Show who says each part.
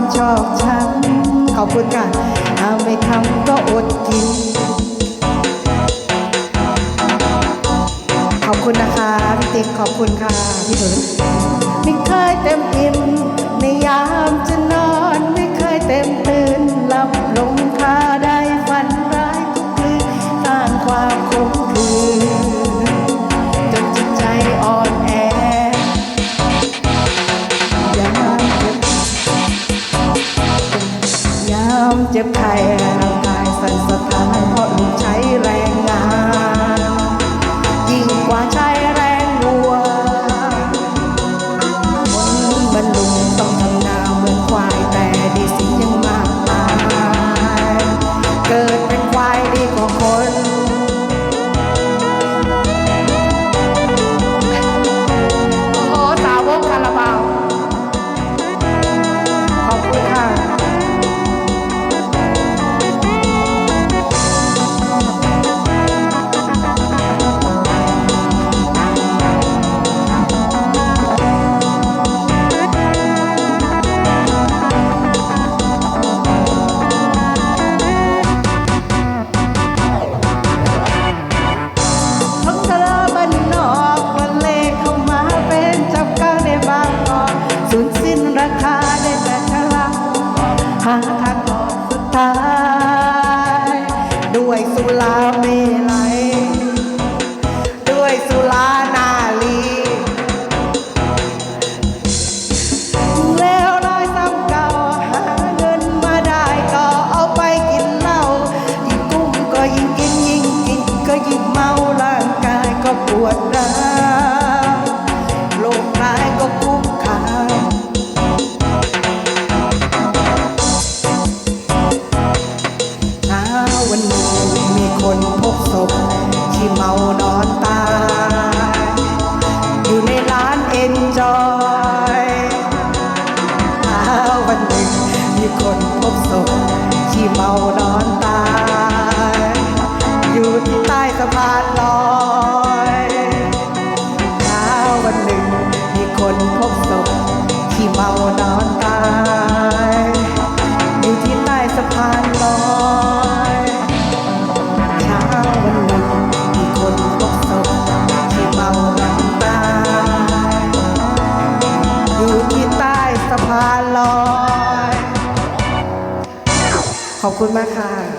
Speaker 1: ความชอบฉัน ขอบคุณค่ะเอาไม่ทำก็อดกิน ขอบคุณนะคะ พี่ติ๊กขอบคุณค่ะ พี่เอ๋ไม่เคยเต็มอิ่มามเจ็บไข้ร่างกายสั่นสะท้านเพราะลูกใช้แรงงาน ยิ่งกว่าใช้ night. ขอบคุณมากค่ะ